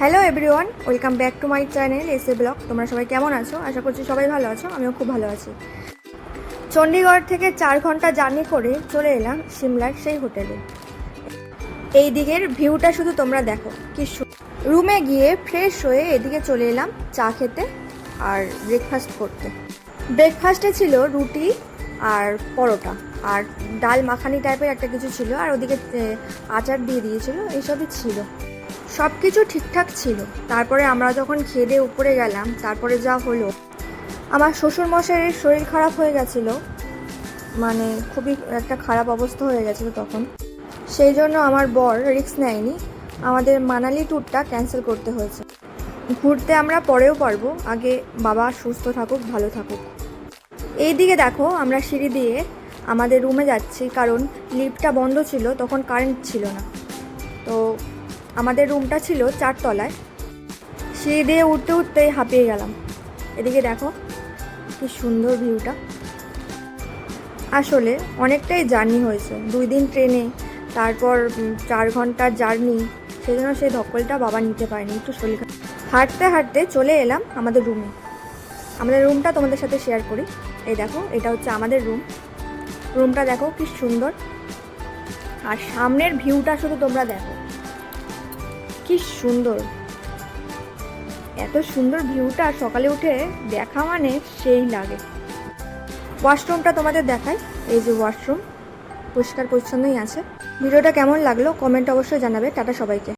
Hello everyone welcome back to my channel এসে vlog তোমরা সবাই কেমন আছো? আশা করছি সবাই ভালো আছো, আমিও খুব ভালো আছি। চণ্ডীগড় থেকে চার ঘণ্টা জার্নি করে চলে এলাম সিমলার সেই হোটেলে। এই দিকের ভিউটা শুধু তোমরা দেখো, কি রুমে গিয়ে ফ্রেশ হয়ে এদিকে চলে এলাম চা খেতে আর ব্রেকফাস্ট করতে। ব্রেকফাস্টে ছিল রুটি আর পরোটা আর ডাল মাখানি টাইপের একটা কিছু ছিল আর ওদিকে আচার দিয়ে দিয়েছিল, এইসবই ছিল। সব কিছু ঠিকঠাক ছিল। তারপরে আমরা যখন খেয়ে দিয়ে উপরে গেলাম, তারপরে যা হলো, আমার শ্বশুর মশাইয়ের শরীর খারাপ হয়ে গেছিল। মানে খুবই একটা খারাপ অবস্থা হয়ে গেছিল তখন। সেই জন্য আমার বর রিস্ক নেয়নি। আমাদের মানালি ট্যুরটা ক্যান্সেল করতে হয়েছে। ঘুরতে আমরা পরেও পারব। আগে বাবা সুস্থ থাকুক, ভালো থাকুক। এই দিকে দেখো, আমরা সিঁড়ি দিয়ে আমাদের রুমে যাচ্ছি। কারণ লিফটটা বন্ধ ছিল, তখন কারেন্ট ছিল না। তো আমাদের রুমটা ছিল চারতলায়। সিঁড়ি দিয়ে উঠতে উঠতেই হাঁপিয়ে গেলাম। এদিকে দেখো, কি সুন্দর ভিউটা আসলে অনেকটাই জার্নি হয়েছে। দুই দিন ট্রেনে তারপর চার ঘণ্টার জার্নি সেই জন্য সেই ধকলটা বাবা নিতে পারেনি। একটু শরীর হাঁটতে হাঁটতে চলে এলাম আমাদের রুমে আমাদের রুমটা তোমাদের সাথে শেয়ার করি। এই দেখো, এটা হচ্ছে আমাদের রুম রুমটা দেখো, কি সুন্দর। আর সামনের ভিউটা শুধু তোমরা দেখো। কি সুন্দর। এত সুন্দর ভিউটা সকালে উঠে দেখা মানে সেই লাগে। ওয়াশরুমটা তোমাদের দেখায় এই যে ওয়াশরুম পরিষ্কার পরিচ্ছন্নই আছে। ভিডিওটা কেমন লাগল? কমেন্ট অবশ্যই জানাবে। টাটা সবাইকে।